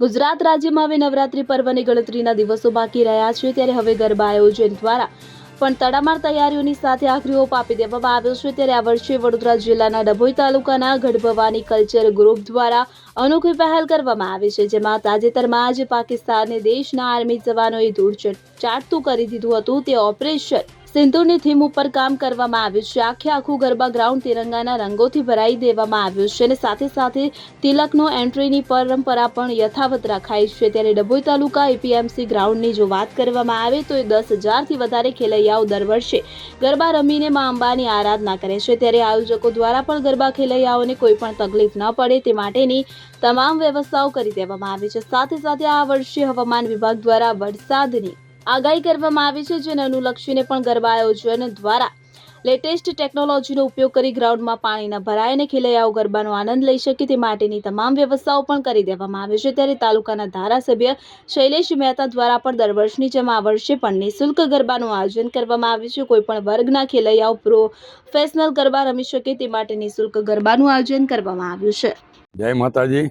ગુજરાત રાજ્યમાં હવે નવરાત્રી પર્વની ગણતરીના દિવસો બાકી રહ્યા છે, ત્યારે હવે ગરબા આયોજન દ્વારા પણ તડામાર તૈયારીઓની સાથે આખરી ઓપ આપી દેવામાં આવ્યો છે, ત્યારે આ વર્ષે વડોદરા જિલ્લાના ડભોઈ તાલુકાના ગઢભવાની કલ્ચર ગ્રુપ દ્વારા અનોખી પહેલ કરવામાં આવી છે, જેમાં તાજેતરમાં જ પાકિસ્તાનને દેશના આર્મી જવાનોએ ધૂળ ચટ- ચાટતું કરી દીધું હતું, તે ઓપરેશન સિંધુની થીમ ઉપર કામ કરવામાં આવ્યું છે. આખે આખું ગરબા ગ્રાઉન્ડ તિરંગાના રંગોથી ભરાઈ દેવામાં આવ્યું છે અને સાથે સાથે તિલકનો એન્ટ્રીની પરંપરા પણ યથાવત રખાઈ છે. ત્યારે ડભોઈ તાલુકા એપીએમસી ગ્રાઉન્ડની જો વાત કરવામાં આવે તો એ દસ હજારથી વધારે ખેલૈયાઓ દર વર્ષે ગરબા રમીને મા અંબાની આરાધના કરે છે. ત્યારે આયોજકો દ્વારા પણ ગરબા ખેલૈયાઓને કોઈ પણ તકલીફ ન પડે તે માટેની તમામ વ્યવસ્થાઓ કરી દેવામાં આવી છે. સાથે સાથે આ વર્ષે હવામાન વિભાગ દ્વારા વરસાદની આગાહી કરવામાં આવી છે, જેને અનુલક્ષીને પણ ગરબા આયોજન દ્વારા લેટેસ્ટ ટેકનોલોજીનો ઉપયોગ કરી ગ્રાઉન્ડમાં પાણી ન ભરાય અને ખેલૈયાઓ ગરબાનો આનંદ લઈ શકે તે માટેની તમામ વ્યવસ્થાઓ પણ કરી દેવામાં આવી છે. ત્યારે તાલુકાના ધારાસભ્ય શૈલેષ મહેતા દ્વારા પણ દર વર્ષની જેમ આ વર્ષે પણ નિઃશુલ્ક ગરબાનું આયોજન કરવામાં આવ્યું છે. કોઈ પણ વર્ગના ખેલૈયાઓ પ્રોફેશનલ ગરબા રમી શકે તે માટે નિઃશુલ્ક ગરબાનું આયોજન કરવામાં આવ્યું છે. જય માતાજી.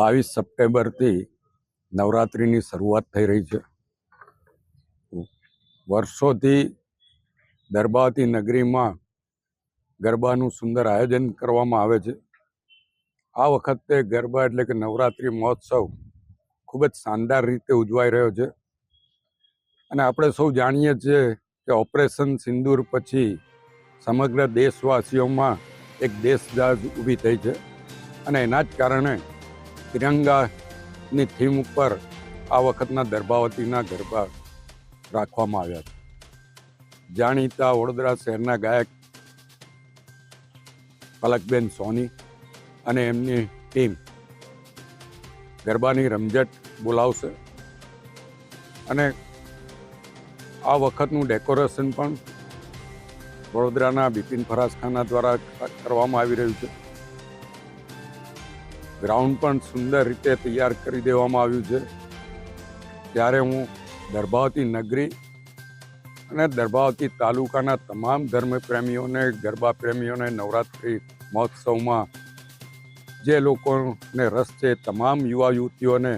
બાવીસ સપ્ટેમ્બરથી નવરાત્રિની શરૂઆત થઈ રહી છે. વર્ષોથી દરબાવતી નગરીમાં ગરબાનું સુંદર આયોજન કરવામાં આવે છે. આ વખતે ગરબા એટલે કે નવરાત્રિ મહોત્સવ ખૂબ જ શાનદાર રીતે ઉજવાઈ રહ્યો છે. અને આપણે સૌ જાણીએ છીએ કે ઓપરેશન સિંદૂર પછી સમગ્ર દેશવાસીઓમાં એક દેશદાજ ઊભી થઈ છે. અને એના જ કારણે તિરંગાની થીમ ઉપર આ વખતના દરબાવતીના ગરબા રાખવામાં આવ્યા છે જાણીતા વડોદરા શહેરના ગાયક પલકબેન સોની અને એમની ટીમ ગરબાની રમઝટ બોલાવશે અને આ વખતનું ડેકોરેશન પણ વડોદરાના બિપિન ફરાસખાના દ્વારા કરવામાં આવી રહ્યું છે. ગ્રાઉન્ડ પણ સુંદર રીતે તૈયાર કરી દેવામાં આવ્યું છે. ત્યારે હું દર્ભાવતી નગરી અને દરબાવતી તાલુકાના તમામ ધર્મ પ્રેમીઓને ગરબા પ્રેમીઓને નવરાત્રિ મહોત્સવમાં જે લોકોને રસ છે, તમામ યુવા યુવતીઓને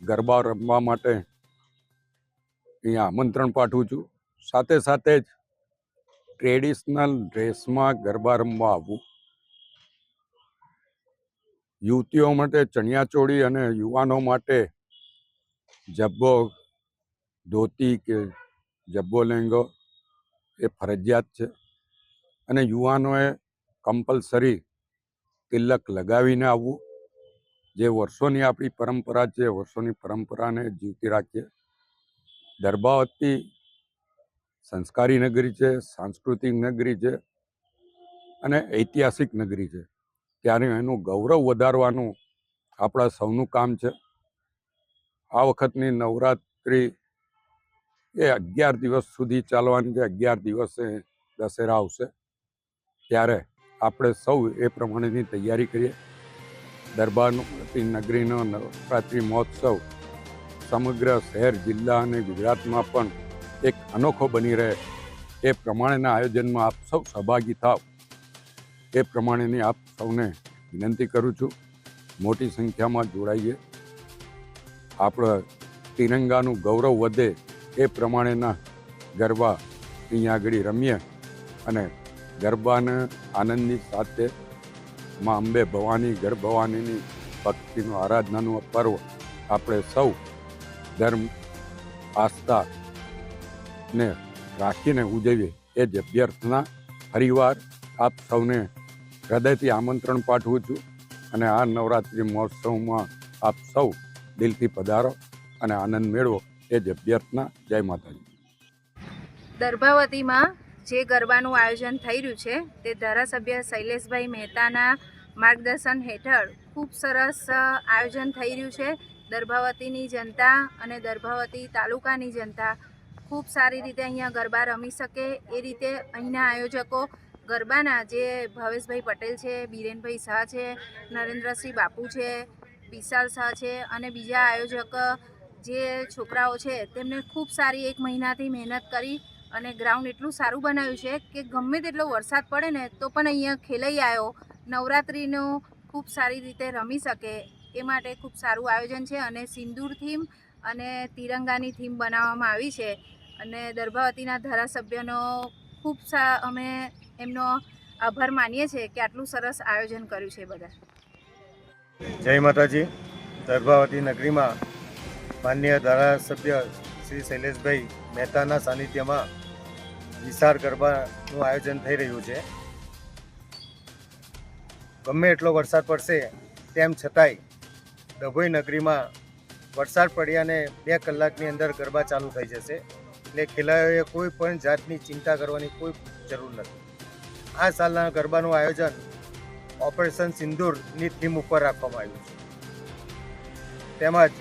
ગરબા રમવા માટે અહીંયા આમંત્રણ પાઠવું છું. સાથે સાથે જ ટ્રેડિશનલ ડ્રેસમાં ગરબા રમવા આવવું યુવતીઓ માટે ચણિયાચોળી અને યુવાનો માટે જબ્બો ધોતી કે જબ્બો લેંગો એ ફરજિયાત છે. અને યુવાનોએ કમ્પલસરી તિલક લગાવીને આવવું. જે વર્ષોની આપણી પરંપરા છે વર્ષોની પરંપરાને જીવતી રાખીએ. દરબાવતી સંસ્કારી નગરી છે, સાંસ્કૃતિક નગરી છે અને ઐતિહાસિક નગરી છે. ત્યારે એનું ગૌરવ વધારવાનું આપણા સૌનું કામ છે. આ વખતની નવરાત્રિ એ અગિયાર દિવસ સુધી ચાલવાની છે અગિયાર દિવસે દશેરા આવશે, ત્યારે આપણે સૌ એ પ્રમાણેની તૈયારી કરીએ. દરબારતી નગરીનો નવરાત્રિ મહોત્સવ, સમગ્ર શહેર, જિલ્લા અને ગુજરાતમાં પણ એક અનોખો બની રહે. એ પ્રમાણેના આયોજનમાં આપ સૌ સહભાગી થાવ. એ પ્રમાણેની આપ સૌને વિનંતી કરું છું, મોટી સંખ્યામાં જોડાઈએ. આપણે તિરંગાનું ગૌરવ વધે એ પ્રમાણેના ગરબા અહીંયા આગળ રમીએ અને ગરબાને આનંદની સાથે માં અંબે ભવાની, ગર ભક્તિનું આરાધનાનું પર્વ આપણે સૌ ધર્મ, આસ્થા ને રાખીને ઉજવીએ. એ જ અભ્યર્થના ફરીવાર આપ સૌને હૃદયથી આમંત્રણ પાઠવું છું અને આ નવરાત્રિ મહોત્સવમાં આપ સૌ દિલથી પધારો અને આનંદ મેળવો. એ અભ્યર્થના જય માતાજી. દર્ભાવતીમાં જે ગરબાનું આયોજન થઈ રહ્યું છે, તે ધારાસભ્ય શૈલેષભાઈ મહેતાના માર્ગદર્શન હેઠળ ખૂબ સરસ આયોજન થઈ રહ્યું છે. દર્ભાવતીની જનતા અને દર્ભાવતી તાલુકાની જનતા ખૂબ સારી રીતે અહીંયા ગરબા રમી શકે એ રીતે અહીંના આયોજકો ગરબાના જે ભાવેશભાઈ પટેલ છે, બીરેનભાઈ શાહ છે, નરેન્દ્રસિંહ બાપુ છે, વિશાલ શાહ છે અને બીજા આયોજક જે છોકરાઓ છે, તેમને ખૂબ સારી એક મહિનાથી મહેનત કરી અને ગ્રાઉન્ડ એટલું સારું બનાવ્યું છે કે ગમે તેટલો વરસાદ પડે ને તો પણ અહીંયા ખેલૈયાઓ નવરાત્રિનું ખૂબ સારી રીતે રમી શકે એ માટે ખૂબ સારું આયોજન છે અને સિંદૂર થીમ અને તિરંગાની થીમ બનાવવામાં આવી છે. અને દર્ભાવતીના ધારાસભ્યનો ખૂબ સા, અમે એમનો આભાર માનીએ છીએ કે આટલું સરસ આયોજન કર્યું છે બધા જય માતાજી. દર્ભાવતી નગરીમાં માન્ય ધારાસભ્ય શ્રી શૈલેષભાઈ મહેતાના સાનિધ્યમાં વિશાળ ગરબાનું આયોજન થઈ રહ્યું છે. ગમે એટલો વરસાદ પડશે, તેમ છતાંય ડભોઈ નગરીમાં વરસાદ પડ્યાને બે કલાકની અંદર ગરબા ચાલુ થઈ જશે. એટલે ખેલાડીઓએ કોઈ પણ જાતની ચિંતા કરવાની કોઈ જરૂર નથી. આ સાલના ગરબાનું આયોજન ઓપરેશન સિંદૂરની થીમ ઉપર રાખવામાં આવ્યું છે. તેમજ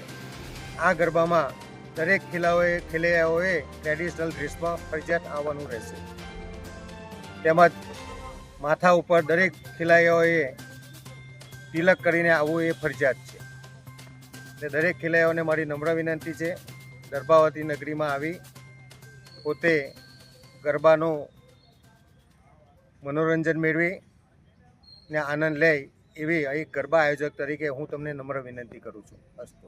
આ ગરબામાં દરેક ખેલાઓએ, ખેલૈયાઓએ ટ્રેડિશનલ ડ્રેસમાં ફરજિયાત આવવાનું રહેશે. તેમજ માથા ઉપર દરેક ખેલૈયાઓએ તિલક કરીને આવવું એ ફરજિયાત છે. એટલે દરેક ખેલૈયાઓને મારી નમ્ર વિનંતી છે ગર્ભાવતી નગરીમાં આવી પોતે ગરબાનું મનોરંજન મેળવી ને આનંદ લે એવી એક ગરબા આયોજક તરીકે હું તમને નમ્ર વિનંતી કરું છું. અસ્તુ.